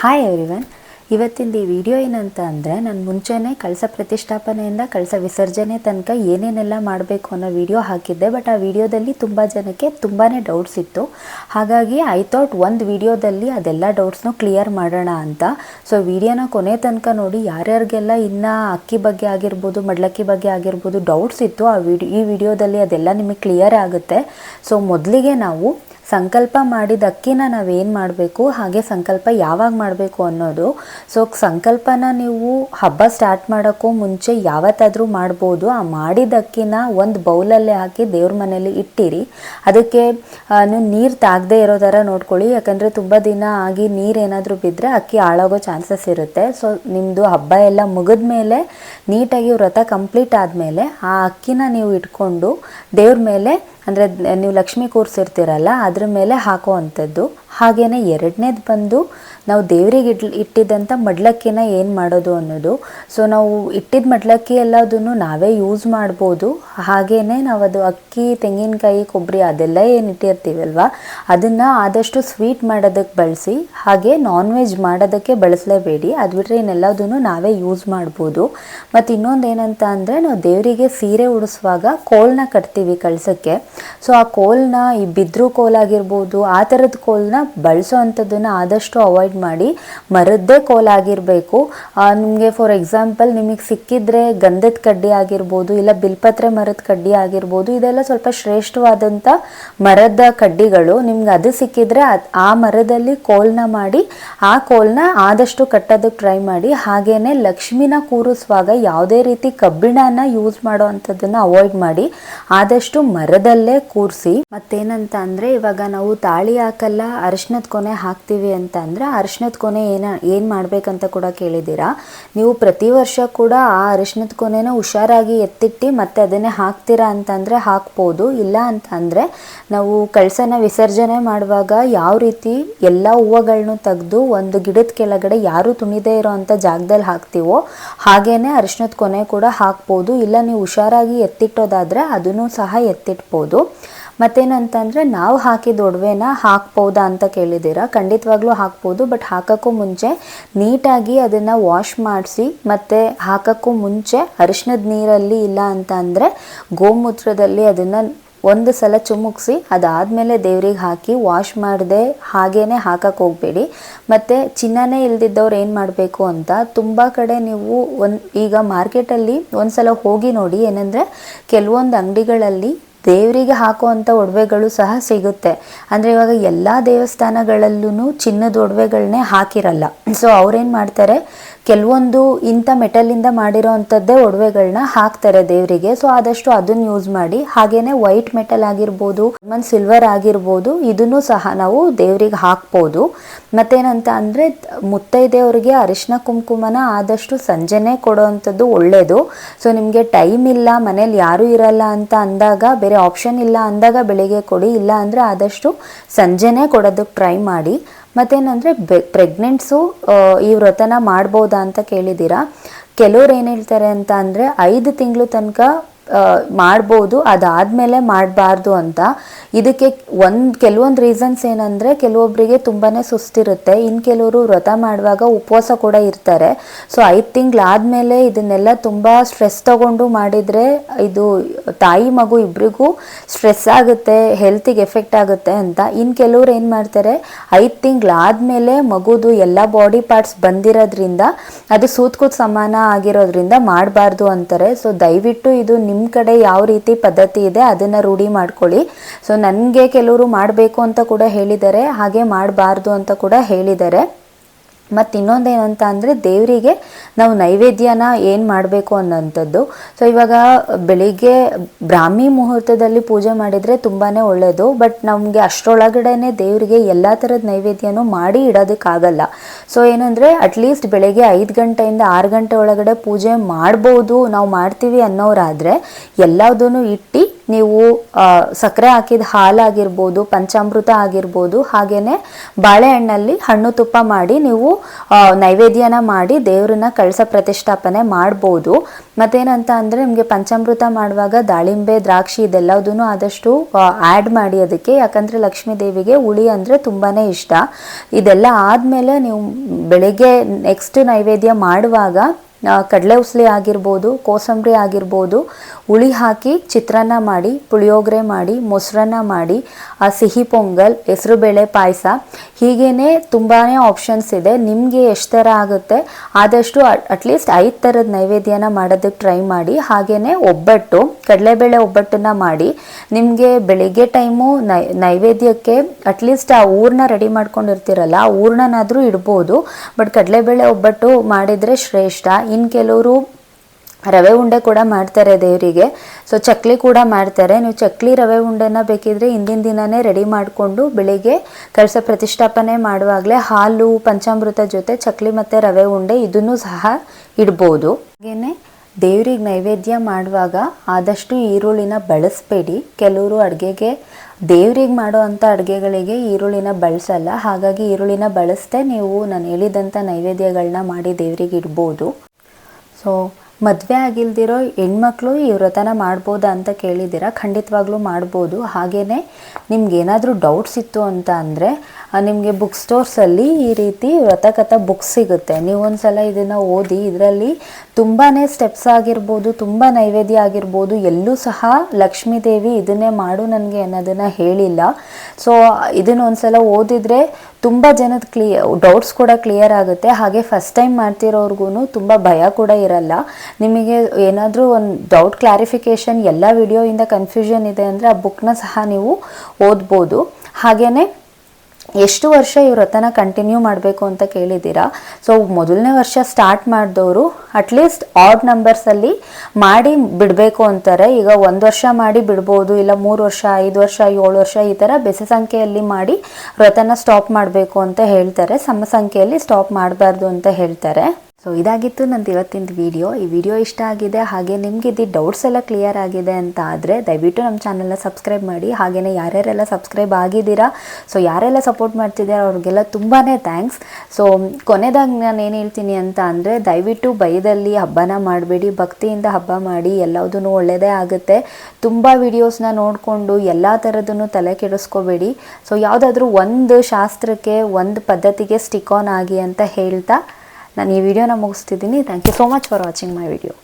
Hi everyone ಇವತ್ತಿಂದ ಈ video ಏನಂತ ಅಂದರೆ ನಾನು ಮುಂಚೆನೇ ಕಳಸ ಪ್ರತಿಷ್ಠಾಪನೆಯಿಂದ, ಕಳಸ ವಿಸರ್ಜನೆ ತನಕ ಏನೇನೆಲ್ಲ ಮಾಡಬೇಕು ಅನ್ನೋ ವಿಡಿಯೋ ಹಾಕಿದ್ದೆ. ಬಟ್ ಆ ವಿಡಿಯೋದಲ್ಲಿ ತುಂಬ ಜನಕ್ಕೆ ತುಂಬಾ ಡೌಟ್ಸ್ ಇತ್ತು. ಹಾಗಾಗಿ ಐ ಥಾಟ್ ಒಂದು ವಿಡಿಯೋದಲ್ಲಿ ಅದೆಲ್ಲ ಡೌಟ್ಸ್ನು ಕ್ಲಿಯರ್ ಮಾಡೋಣ ಅಂತ. ಸೊ ವಿಡಿಯೋನ ಕೊನೆ ತನಕ ನೋಡಿ ಯಾರ್ಯಾರಿಗೆಲ್ಲ ಇನ್ನು ಅಕ್ಕಿ ಬಗ್ಗೆ ಆಗಿರ್ಬೋದು, ಮಡ್ಲಕ್ಕಿ ಬಗ್ಗೆ ಆಗಿರ್ಬೋದು ಡೌಟ್ಸ್ ಇತ್ತು, ಆ ವಿಡಿ ಈ ವಿಡಿಯೋದಲ್ಲಿ ಅದೆಲ್ಲ ನಿಮಗೆ ಕ್ಲಿಯರ್ ಆಗುತ್ತೆ. ಸೊ ಮೊದಲಿಗೆ ನಾವು ಸಂಕಲ್ಪ ಮಾಡಿದ ಅಕ್ಕಿನ ನಾವೇನು ಮಾಡಬೇಕು, ಹಾಗೆ ಸಂಕಲ್ಪ ಯಾವಾಗ ಮಾಡಬೇಕು ಅನ್ನೋದು. ಸೊ ಸಂಕಲ್ಪನ ನೀವು ಹಬ್ಬ ಸ್ಟಾರ್ಟ್ ಮಾಡೋಕ್ಕೂ ಮುಂಚೆ ಯಾವತ್ತಾದರೂ ಮಾಡ್ಬೋದು. ಆ ಮಾಡಿದ ಅಕ್ಕಿನ ಒಂದು ಬೌಲಲ್ಲೇ ಹಾಕಿ ದೇವ್ರ ಮನೇಲಿ ಇಟ್ಟಿರಿ. ಅದಕ್ಕೆ ನೀರು ತಾಗದೇ ಇರೋ ಥರ ನೋಡ್ಕೊಳ್ಳಿ. ಯಾಕಂದರೆ ತುಂಬ ದಿನ ಆಗಿ ನೀರು ಏನಾದರೂ ಬಿದ್ದರೆ ಅಕ್ಕಿ ಹಾಳಾಗೋ ಚಾನ್ಸಸ್ ಇರುತ್ತೆ. ಸೊ ನಿಮ್ಮದು ಹಬ್ಬ ಎಲ್ಲ ಮುಗಿದ ಮೇಲೆ ನೀಟಾಗಿ ವ್ರತ ಕಂಪ್ಲೀಟ್ ಆದಮೇಲೆ ಆ ಅಕ್ಕಿನ ನೀವು ಇಟ್ಕೊಂಡು ದೇವ್ರ ಮೇಲೆ ಅಂದರೆ ನೀವು ಲಕ್ಷ್ಮಿ ಕೂರಿಸಿರ್ತೀರಲ್ಲ ಅದ್ರ ಮೇಲೆ ಹಾಕುವಂಥದ್ದು. ಹಾಗೆಯೇ ಎರಡನೇದು ಬಂದು ನಾವು ದೇವರಿಗೆ ಇಡ್ ಇಟ್ಟಿದ್ದಂಥ ಮಡ್ಲಕ್ಕಿನ ಏನು ಮಾಡೋದು ಅನ್ನೋದು. ಸೊ ನಾವು ಇಟ್ಟಿದ್ದ ಮಡ್ಲಕ್ಕಿ ಎಲ್ಲದನ್ನು ನಾವೇ ಯೂಸ್ ಮಾಡ್ಬೋದು. ಹಾಗೇ ನಾವು ಅದು ಅಕ್ಕಿ, ತೆಂಗಿನಕಾಯಿ ಕೊಬ್ಬರಿ ಅದೆಲ್ಲ ಏನು ಇಟ್ಟಿರ್ತೀವಲ್ವ? ಅದನ್ನು ಆದಷ್ಟು ಸ್ವೀಟ್ ಮಾಡೋದಕ್ಕೆ ಬಳಸಿ, ಹಾಗೆ ನಾನ್ ವೆಜ್ ಮಾಡೋದಕ್ಕೆ ಬಳಸಲೇಬೇಡಿ. ಅದು ಬಿಟ್ಟರೆ ಇನ್ನೆಲ್ಲದನ್ನು ನಾವೇ ಯೂಸ್ ಮಾಡ್ಬೋದು. ಮತ್ತು ಇನ್ನೊಂದು ಏನಂತ ಅಂದರೆ, ನಾವು ದೇವರಿಗೆ ಸೀರೆ ಉಡಿಸುವಾಗ ಕೋಲ್ನ ಕಟ್ತೀವಿ ಕಳ್ಸೋಕ್ಕೆ. ಸೊ ಆ ಕೋಲ್ನ ಈ ಬಿದ್ರು ಕೋಲಾಗಿರ್ಬೋದು, ಆ ಥರದ ಕೋಲ್ನ ಬಳಸೋ ಅಂಥದ್ದನ್ನು ಆದಷ್ಟು ಅವಾಯ್ಡ್ ಮಾಡಿ ಮರದ್ದೇ ಕೋಲ್ ಆಗಿರಬೇಕು. ನಿಮಗೆ ಫಾರ್ ಎಕ್ಸಾಂಪಲ್ ನಿಮಗೆ ಸಿಕ್ಕಿದ್ರೆ ಗಂಧದ ಕಡ್ಡಿ ಆಗಿರ್ಬೋದು, ಇಲ್ಲ ಬಿಲ್ಪತ್ರೆ ಮರದ ಕಡ್ಡಿ ಆಗಿರ್ಬೋದು, ಇದೆಲ್ಲ ಸ್ವಲ್ಪ ಶ್ರೇಷ್ಠವಾದಂಥ ಮರದ ಕಡ್ಡಿಗಳು. ನಿಮ್ಗೆ ಅದು ಸಿಕ್ಕಿದ್ರೆ ಆ ಮರದಲ್ಲಿ ಕೋಲ್ನ ಮಾಡಿ, ಆ ಕೋಲ್ನ ಆದಷ್ಟು ಕಟ್ಟೋದಕ್ಕೆ ಟ್ರೈ ಮಾಡಿ. ಹಾಗೇನೆ ಲಕ್ಷ್ಮಿನ ಕೂರಿಸುವಾಗ ಯಾವುದೇ ರೀತಿ ಕಬ್ಬಿಣನ ಯೂಸ್ ಮಾಡೋ ಅಂಥದ್ದನ್ನು ಅವಾಯ್ಡ್ ಮಾಡಿ, ಆದಷ್ಟು ಮರದಲ್ಲೇ ಕೂರಿಸಿ. ಮತ್ತೇನಂತ ಅಂದರೆ ಇವಾಗ ನಾವು ತಾಳಿ ಹಾಕಲ್ಲ, ಅರಿಶಿನದ ಕೊನೆ ಹಾಕ್ತೀವಿ ಅಂತ ಅಂದರೆ ಅರಿಶಿನದ ಕೊನೆ ಏನ ಏನು ಮಾಡಬೇಕಂತ ಕೂಡ ಕೇಳಿದ್ದೀರಾ? ನೀವು ಪ್ರತಿ ವರ್ಷ ಕೂಡ ಆ ಅರಿಶಿನದ ಕೊನೆನ ಹುಷಾರಾಗಿ ಎತ್ತಿಟ್ಟು ಮತ್ತೆ ಅದನ್ನೇ ಹಾಕ್ತೀರಾ ಅಂತಂದರೆ ಹಾಕ್ಬೋದು. ಇಲ್ಲ ಅಂತಂದರೆ ನಾವು ಕಳಸನ ವಿಸರ್ಜನೆ ಮಾಡುವಾಗ ಯಾವ ರೀತಿ ಎಲ್ಲ ಹೂವುಗಳನ್ನೂ ತೆಗೆದು ಒಂದು ಗಿಡದ ಕೆಳಗಡೆ ಯಾರು ತುಣಿದೇ ಇರೋ ಅಂಥ ಜಾಗದಲ್ಲಿ ಹಾಕ್ತೀವೋ ಹಾಗೇನೆ ಅರಿಶಿನದ ಕೊನೆ ಕೂಡ ಹಾಕ್ಬೋದು. ಇಲ್ಲ ನೀವು ಹುಷಾರಾಗಿ ಎತ್ತಿಟ್ಟೋದಾದರೆ ಅದನ್ನು ಸಹ ಎತ್ತಿಟ್ಬೋದು. ಮತ್ತೇನಂತಂದರೆ ನಾವು ಹಾಕಿದ ಒಡವೆನ ಹಾಕ್ಬೋದಾ ಅಂತ ಕೇಳಿದ್ದೀರಾ? ಖಂಡಿತವಾಗ್ಲೂ ಹಾಕ್ಬೋದು, ಬಟ್ ಹಾಕೋಕ್ಕೂ ಮುಂಚೆ ನೀಟಾಗಿ ಅದನ್ನು ವಾಶ್ ಮಾಡಿಸಿ, ಮತ್ತು ಹಾಕೋಕ್ಕೂ ಮುಂಚೆ ಅರಿಶಿನದ ನೀರಲ್ಲಿ ಇಲ್ಲ ಅಂತ ಅಂದರೆ ಗೋಮೂತ್ರದಲ್ಲಿ ಅದನ್ನು ಒಂದು ಸಲ ಚುಮುಕ್ಸಿ, ಅದಾದಮೇಲೆ ದೇವ್ರಿಗೆ ಹಾಕಿ ವಾಶ್ ಮಾಡದೆ ಹಾಗೇ ಹಾಕಕ್ಕೆ ಹೋಗಬೇಡಿ. ಮತ್ತು ಚಿನ್ನನೇ ಇಲ್ದಿದ್ದವ್ರು ಏನು ಮಾಡಬೇಕು ಅಂತ, ತುಂಬ ಕಡೆ ನೀವು ಒಂದು ಈಗ ಮಾರ್ಕೆಟಲ್ಲಿ ಒಂದು ಸಲ ಹೋಗಿ ನೋಡಿ, ಏನಂದರೆ ಕೆಲವೊಂದು ಅಂಗಡಿಗಳಲ್ಲಿ ದೇವರಿಗೆ ಹಾಕುವಂಥ ಒಡವೆಗಳು ಸಹ ಸಿಗುತ್ತೆ. ಅಂದರೆ ಇವಾಗ ಎಲ್ಲ ದೇವಸ್ಥಾನಗಳಲ್ಲೂ ಚಿನ್ನದ ಒಡವೆಗಳನ್ನೇ ಹಾಕಿರಲ್ಲ. ಸೊ ಅವ್ರೇನು ಮಾಡ್ತಾರೆ? ಕೆಲವೊಂದು ಇಂಥ ಮೆಟಲಿಂದ ಮಾಡಿರೋ ಅಂಥದ್ದೇ ಒಡವೆಗಳನ್ನ ಹಾಕ್ತಾರೆ ದೇವರಿಗೆ. ಸೊ ಆದಷ್ಟು ಅದನ್ನ ಯೂಸ್ ಮಾಡಿ, ಹಾಗೇನೆ ವೈಟ್ ಮೆಟಲ್ ಆಗಿರ್ಬೋದು ಸಿಲ್ವರ್ ಆಗಿರ್ಬೋದು, ಇದನ್ನು ಸಹ ನಾವು ದೇವರಿಗೆ ಹಾಕ್ಬೋದು. ಮತ್ತೇನಂತ ಅಂದರೆ ಮುತ್ತೈದೆಯವ್ರಿಗೆ ಅರಿಶಿನ ಕುಂಕುಮನ ಆದಷ್ಟು ಸಂಜೆನೇ ಕೊಡೋವಂಥದ್ದು ಒಳ್ಳೆಯದು ಸೊ ನಿಮಗೆ ಟೈಮ್ ಇಲ್ಲ, ಮನೇಲಿ ಯಾರೂ ಇರಲ್ಲ ಅಂತ ಅಂದಾಗ, ಬೇರೆ ಆಪ್ಷನ್ ಇಲ್ಲ ಅಂದಾಗ ಬೆಳಿಗ್ಗೆ ಕೊಡಿ ಇಲ್ಲ ಅಂದರೆ ಆದಷ್ಟು ಸಂಜೆನೇ ಕೊಡೋದಕ್ಕೆ ಟ್ರೈ ಮಾಡಿ. ಮತ್ತೇನಂದರೆ ಪ್ರೆಗ್ನೆಂಟ್ಸು ಈ ವ್ರತನ ಮಾಡ್ಬೋದಾ ಅಂತ ಕೇಳಿದ್ದೀರಾ? ಕೆಲವ್ರು ಏನು ಹೇಳ್ತಾರೆ ಅಂತ ಅಂದರೆ ಐದು ತಿಂಗಳು ತನಕ ಮಾಡ್ಬೋದು, ಅದಾದಮೇಲೆ ಮಾಡಬಾರ್ದು ಅಂತ. ಇದಕ್ಕೆ ಒಂದು, ಕೆಲವೊಂದು ರೀಸನ್ಸ್ ಏನಂದರೆ ಕೆಲವೊಬ್ಬರಿಗೆ ತುಂಬಾ ಸುಸ್ತಿರುತ್ತೆ. ಇನ್ನು ಕೆಲವರು ವ್ರತ ಮಾಡುವಾಗ ಉಪವಾಸ ಕೂಡ ಇರ್ತಾರೆ. ಸೊ ಐದು ತಿಂಗಳಾದಮೇಲೆ ಇದನ್ನೆಲ್ಲ ತುಂಬ ಸ್ಟ್ರೆಸ್ ತಗೊಂಡು ಮಾಡಿದರೆ ಇದು ತಾಯಿ, ಮಗು ಇಬ್ಬರಿಗೂ ಸ್ಟ್ರೆಸ್ ಆಗುತ್ತೆ ಹೆಲ್ತಿಗೆ ಎಫೆಕ್ಟ್ ಆಗುತ್ತೆ ಅಂತ. ಇನ್ನು ಕೆಲವ್ರು ಏನು ಮಾಡ್ತಾರೆ, ಐದು ತಿಂಗಳಾದಮೇಲೆ ಮಗುದು ಎಲ್ಲ ಬಾಡಿ ಪಾರ್ಟ್ಸ್ ಬಂದಿರೋದ್ರಿಂದ, ಅದು ಸೂತ್ಕೂತ್ ಸಮಾನ ಆಗಿರೋದ್ರಿಂದ ಮಾಡಬಾರ್ದು ಅಂತಾರೆ. ಸೊ ದಯವಿಟ್ಟು ಇದು ನಿಮ್ಮ ಕಡೆ ಯಾವ ರೀತಿ ಪದ್ಧತಿ ಇದೆ, ಅದನ್ನು ರೂಢಿ ಮಾಡ್ಕೊಳ್ಳಿ. ಸೊ ನನಗೆ ಕೆಲವರು ಮಾಡಬೇಕು ಅಂತ ಕೂಡ ಹೇಳಿದ್ದಾರೆ, ಹಾಗೆ ಮಾಡಬಾರ್ದು ಅಂತ ಕೂಡ ಹೇಳಿದ್ದಾರೆ. ಮತ್ತು ಅಂತ ಅಂದರೆ ದೇವರಿಗೆ ನಾವು ನೈವೇದ್ಯನ ಏನು ಮಾಡಬೇಕು ಅನ್ನೋಂಥದ್ದು. ಸೊ ಇವಾಗ ಬೆಳಿಗ್ಗೆ ಬ್ರಾಹ್ಮಿ ಮುಹೂರ್ತದಲ್ಲಿ ಪೂಜೆ ಮಾಡಿದರೆ ತುಂಬಾ ಒಳ್ಳೆಯದು ಬಟ್ ನಮಗೆ ಅಷ್ಟರೊಳಗಡೆ ದೇವರಿಗೆ ಎಲ್ಲ ಥರದ ನೈವೇದ್ಯನೂ ಮಾಡಿ ಇಡೋದಕ್ಕಾಗಲ್ಲ. ಸೊ ಏನಂದರೆ ಅಟ್ಲೀಸ್ಟ್ ಬೆಳಗ್ಗೆ ಐದು ಗಂಟೆಯಿಂದ ಆರು ಗಂಟೆ ಒಳಗಡೆ ಪೂಜೆ ಮಾಡ್ಬೋದು, ನಾವು ಮಾಡ್ತೀವಿ ಅನ್ನೋರಾದರೆ ಎಲ್ಲದನ್ನು ಇಟ್ಟು ನೀವು ಸಕ್ಕರೆ ಹಾಕಿದ ಹಾಲಾಗಿರ್ಬೋದು, ಪಂಚಾಮೃತ ಆಗಿರ್ಬೋದು, ಹಾಗೇನೆ ಬಾಳೆಹಣ್ಣಲ್ಲಿ ಹಣ್ಣು ತುಪ್ಪ ಮಾಡಿ ನೀವು ನೈವೇದ್ಯನ ಮಾಡಿ ದೇವ್ರನ್ನ ಕಳಸ ಪ್ರತಿಷ್ಠಾಪನೆ ಮಾಡ್ಬೋದು. ಮತ್ತೇನಂತ ಅಂದರೆ ನಿಮಗೆ ಪಂಚಾಮೃತ ಮಾಡುವಾಗ ದಾಳಿಂಬೆ, ದ್ರಾಕ್ಷಿ ಇದೆಲ್ಲದೂ ಆದಷ್ಟು ಆ್ಯಡ್ ಮಾಡಿ ಅದಕ್ಕೆ. ಯಾಕಂದರೆ ಲಕ್ಷ್ಮೀ ದೇವಿಗೆ ಹುಳಿ ಅಂದರೆ ತುಂಬಾ ಇಷ್ಟ. ಇದೆಲ್ಲ ಆದಮೇಲೆ ನೀವು ಬೆಳಗ್ಗೆ ನೆಕ್ಸ್ಟ್ ನೈವೇದ್ಯ ಮಾಡುವಾಗ ಕಡಲೆ ಉಸಲಿ ಆಗಿರ್ಬೋದು, ಕೋಸಂಬರಿ ಆಗಿರ್ಬೋದು ಹುಳಿ ಹಾಕಿ ಚಿತ್ರಾನ್ನ ಮಾಡಿ, ಪುಳಿಯೋಗರೆ ಮಾಡಿ, ಮೊಸರನ್ನ ಮಾಡಿ, ಆ ಸಿಹಿ ಪೊಂಗಲ್ ಹೆಸರುಬೇಳೆ ಪಾಯಸ ಹೀಗೇ ತುಂಬಾ ಆಪ್ಷನ್ಸ್ ಇದೆ. ನಿಮಗೆ ಎಷ್ಟು ಥರ ಆಗುತ್ತೆ ಆದಷ್ಟು ಅಟ್ಲೀಸ್ಟ್ ಐದು ಥರದ ನೈವೇದ್ಯನ ಮಾಡೋದಕ್ಕೆ ಟ್ರೈ ಮಾಡಿ. ಹಾಗೆಯೇ ಒಬ್ಬಟ್ಟು, ಕಡಲೆಬೇಳೆ ಒಬ್ಬಟ್ಟನ್ನು ಮಾಡಿ. ನಿಮಗೆ ಬೆಳಿಗ್ಗೆ ಟೈಮು ನೈ ನೈವೇದ್ಯಕ್ಕೆ ಅಟ್ಲೀಸ್ಟ್ ಆ ಊರನ್ನ ರೆಡಿ ಮಾಡ್ಕೊಂಡಿರ್ತೀರಲ್ಲ, ಆ ಊರ್ಣನಾದರೂ ಇಡ್ಬೋದು. ಬಟ್ ಕಡಲೆಬೇಳೆ ಒಬ್ಬಟ್ಟು ಮಾಡಿದರೆ ಶ್ರೇಷ್ಠ. ಇನ್ನು ಕೆಲವರು ರವೆ ಉಂಡೆ ಕೂಡ ಮಾಡ್ತಾರೆ ದೇವರಿಗೆ. ಸೊ ಚಕ್ಲಿ ಕೂಡ ಮಾಡ್ತಾರೆ. ನೀವು ಚಕ್ಲಿ ರವೆ ಉಂಡೆನ ಬೇಕಿದ್ರೆ ಹಿಂದಿನ ದಿನನೇ ರೆಡಿ ಮಾಡಿಕೊಂಡು ಬೆಳಿಗ್ಗೆ ಕಳಸ ಪ್ರತಿಷ್ಠಾಪನೆ ಮಾಡುವಾಗಲೇ ಹಾಲು, ಪಂಚಾಮೃತ ಜೊತೆ ಚಕ್ಲಿ ಮತ್ತು ರವೆ ಉಂಡೆ ಇದನ್ನು ಸಹ ಇಡ್ಬೋದು. ಹಾಗೆಯೇ ದೇವ್ರಿಗೆ ನೈವೇದ್ಯ ಮಾಡುವಾಗ ಆದಷ್ಟು ಈರುಳ್ಳಿನ ಬಳಸಬೇಡಿ. ಕೆಲವರು ಅಡುಗೆಗೆ, ದೇವ್ರಿಗೆ ಮಾಡೋ ಅಂಥ ಅಡುಗೆಗಳಿಗೆ ಈರುಳ್ಳಿನ ಬಳಸಲ್ಲ. ಹಾಗಾಗಿ ಈರುಳ್ಳಿನ ಬಳಸದೆ ನೀವು ನಾನು ಹೇಳಿದಂಥ ನೈವೇದ್ಯಗಳನ್ನ ಮಾಡಿ ದೇವರಿಗೆ ಇಡ್ಬೋದು. ಸೊ ಮದುವೆ ಆಗಿಲ್ದಿರೋ ಹೆಣ್ಮಕ್ಳು ಈ ವ್ರತನ ಮಾಡ್ಬೋದಾ ಅಂತ ಕೇಳಿದ್ದೀರಾ? ಖಂಡಿತವಾಗ್ಲೂ ಮಾಡ್ಬೋದು. ಹಾಗೆಯೇ ನಿಮ್ಗೆ ಏನಾದರೂ ಡೌಟ್ಸ್ ಇತ್ತು ಅಂತ ಅಂದರೆ ನಿಮಗೆ ಬುಕ್ ಸ್ಟೋರ್ಸಲ್ಲಿ ಈ ರೀತಿ ವ್ರತಕಥ ಬುಕ್ ಸಿಗುತ್ತೆ. ನೀವು ಒಂದ್ಸಲ ಇದನ್ನು ಓದಿ, ಇದರಲ್ಲಿ ತುಂಬಾ ಸ್ಟೆಪ್ಸ್ ಆಗಿರ್ಬೋದು, ತುಂಬ ನೈವೇದ್ಯ ಆಗಿರ್ಬೋದು, ಎಲ್ಲೂ ಸಹ ಲಕ್ಷ್ಮೀ ದೇವಿ ಇದನ್ನೇ ಮಾಡು ನನಗೆ ಅನ್ನೋದನ್ನು ಹೇಳಿಲ್ಲ. ಸೊ ಇದನ್ನು ಒಂದ್ಸಲ ಓದಿದರೆ ತುಂಬ ಜನದ ಕ್ಲಿಯ ಡೌಟ್ಸ್ ಕೂಡ ಕ್ಲಿಯರ್ ಆಗುತ್ತೆ. ಹಾಗೆ ಫಸ್ಟ್ ಟೈಮ್ ಮಾಡ್ತಿರೋರ್ಗು ತುಂಬ ಭಯ ಕೂಡ ಇರಲ್ಲ. ನಿಮಗೆ ಏನಾದರೂ ಒಂದು ಡೌಟ್ ಕ್ಲಾರಿಫಿಕೇಷನ್ ಎಲ್ಲ ವಿಡಿಯೋಯಿಂದ ಕನ್ಫ್ಯೂಷನ್ ಇದೆ ಅಂದರೆ ಆ ಬುಕ್ನ ಸಹ ನೀವು ಓದ್ಬೋದು. ಹಾಗೆಯೇ ಎಷ್ಟು ವರ್ಷ ಈ ವ್ರತನ ಕಂಟಿನ್ಯೂ ಮಾಡಬೇಕು ಅಂತ ಕೇಳಿದ್ದೀರಾ? ಸೊ ಮೊದಲನೇ ವರ್ಷ ಸ್ಟಾರ್ಟ್ ಮಾಡಿದವರು ಅಟ್ಲೀಸ್ಟ್ ಆಡ್ ನಂಬರ್ಸಲ್ಲಿ ಮಾಡಿ ಬಿಡಬೇಕು ಅಂತಾರೆ. ಈಗ ಒಂದು ವರ್ಷ ಮಾಡಿ ಬಿಡ್ಬೋದು, ಇಲ್ಲ ಮೂರು ವರ್ಷ, ಐದು ವರ್ಷ, ಏಳು ವರ್ಷ ಈ ಥರ ಬೆಸ ಸಂಖ್ಯೆಯಲ್ಲಿ ಮಾಡಿ ವ್ರತನ ಸ್ಟಾಪ್ ಮಾಡಬೇಕು ಅಂತ ಹೇಳ್ತಾರೆ. ಸಮ ಸಂಖ್ಯೆಯಲ್ಲಿ ಸ್ಟಾಪ್ ಮಾಡಬಾರ್ದು ಅಂತ ಹೇಳ್ತಾರೆ. ಸೊ ಇದಾಗಿತ್ತು ನಂದು ಇವತ್ತಿನ ವಿಡಿಯೋ ಈ ವಿಡಿಯೋ ಇಷ್ಟ ಆಗಿದೆ, ಹಾಗೆ ನಿಮಗೆ ಇದು ಡೌಟ್ಸ್ ಎಲ್ಲ ಕ್ಲಿಯರ್ ಆಗಿದೆ ಅಂತ ಆದರೆ ದಯವಿಟ್ಟು ನಮ್ಮ ಚಾನಲ್ನ ಸಬ್ಸ್ಕ್ರೈಬ್ ಮಾಡಿ. ಹಾಗೆಯೇ ಯಾರ್ಯಾರೆಲ್ಲ ಸಬ್ಸ್ಕ್ರೈಬ್ ಆಗಿದ್ದೀರಾ ಸೊ ಯಾರೆಲ್ಲ ಸಪೋರ್ಟ್ ಮಾಡ್ತಿದ್ದೀರಾ ಅವ್ರಿಗೆಲ್ಲ ತುಂಬಾ ಥ್ಯಾಂಕ್ಸ್ ಸೊ ಕೊನೆದಾಗಿ ನಾನು ಏನು ಹೇಳ್ತೀನಿ ಅಂತ ಅಂದರೆ ದಯವಿಟ್ಟು ಭಯದಲ್ಲಿ ಹಬ್ಬನ ಮಾಡಬೇಡಿ, ಭಕ್ತಿಯಿಂದ ಹಬ್ಬ ಮಾಡಿ ಎಲ್ಲದೂ ಒಳ್ಳೆಯದೇ ಆಗುತ್ತೆ. ತುಂಬ ವಿಡಿಯೋಸ್ನ ನೋಡಿಕೊಂಡು ಎಲ್ಲ ಥರದನ್ನು ತಲೆ ಕೆಡಿಸ್ಕೋಬೇಡಿ. ಸೊ ಯಾವುದಾದ್ರೂ ಒಂದು ಶಾಸ್ತ್ರಕ್ಕೆ, ಒಂದು ಪದ್ಧತಿಗೆ ಸ್ಟಿಕ್ ಆನ್ ಆಗಿ ಅಂತ ಹೇಳ್ತಾ ನಾನು ಈ ವಿಡಿಯೋನ ಮುಗಿಸ್ತಿದ್ದೀನಿ. Thank you so much for watching my video